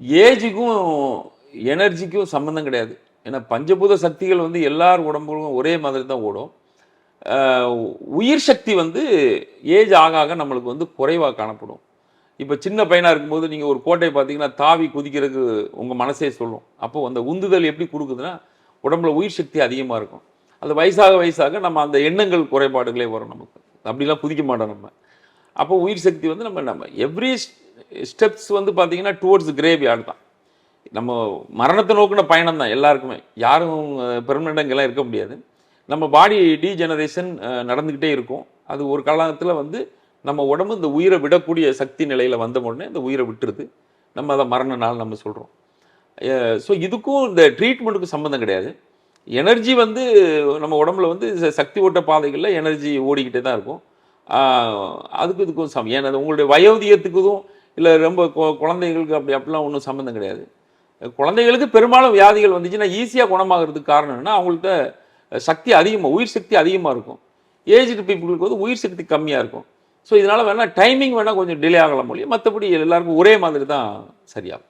ஏஜுக்கும் எனர்ஜிக்கும் சம்மந்தம் கிடையாது. ஏன்னா பஞ்சபூத சக்திகள் வந்து எல்லார் உடம்புகளும் ஒரே மாதிரி தான் ஓடும். உயிர் சக்தி வந்து ஏஜ் ஆக ஆக நம்மளுக்கு வந்து குறைவாக காணப்படும். இப்போ சின்ன பையனாக இருக்கும்போது நீங்கள் ஒரு கோட்டையை பார்த்தீங்கன்னா தாவி குதிக்கிறதுக்கு உங்கள் மனசே சொல்லும். அப்போது அந்த உந்துதல் எப்படி கொடுக்குதுன்னா உடம்புல உயிர் சக்தி அதிகமாக இருக்கும். அது வயசாக வயசாக நம்ம அந்த எண்ணங்கள் குறைபாடுகளே வரும் நமக்கு. அப்படிலாம் குதிக்க மாட்டோம் நம்ம. அப்போ உயிர் சக்தி வந்து நம்ம நம்ம எவ்ரி ஸ்டெப்ஸ் வந்து பார்த்தீங்கன்னா டுவோர்ட்ஸ் கிரேவி யார்டு தான். நம்ம மரணத்தை நோக்கின பயணம் தான் எல்லாருக்குமே. யாரும் பெர்மனண்டாக இருக்க முடியாது. நம்ம பாடி டீஜெனரேஷன் நடந்துக்கிட்டே இருக்கும். அது ஒரு காலத்தில் வந்து நம்ம உடம்பு இந்த உயிரை விடக்கூடிய சக்தி நிலையில் வந்த உடனே இந்த உயிரை விட்டுருது. நம்ம அதை மரண நாள் நம்ம சொல்கிறோம் ஸோ இதுக்கும் இந்த ட்ரீட்மெண்ட்டுக்கும் சம்மந்தம் கிடையாது. எனர்ஜி வந்து நம்ம உடம்புல வந்து சக்தி ஓட்ட பாதைகளில் எனர்ஜி ஓடிக்கிட்டே தான் இருக்கும். அதுக்கு இதுக்கும் சம் ஏன்னா அது உங்களுடைய வயோதிகத்துக்கும் இல்லை ரொம்ப கொ- குழந்தைகளுக்கு அப்படி அப்படிலாம் ஒன்றும் சம்மந்தம் கிடையாது. குழந்தைகளுக்கு பெரும்பாலும் வியாதிகள் வந்துச்சுன்னா ஈஸியாக குணமாகிறதுக்கு காரணம் என்னன்னா அவங்கள்ட்ட சக்தி அதிகமாக உயிர் சக்தி அதிகமாக இருக்கும். ஏஜ்டு பீப்புளுக்கு வந்து உயிர் சக்தி கம்மியாக இருக்கும். ஸோ இதனால் வேணால் டைமிங் வேணால் கொஞ்சம் டிலே ஆகலாம் மொழியும் மற்றபடி எல்லாருக்கும் ஒரே மாதிரி தான் சரியாகும்.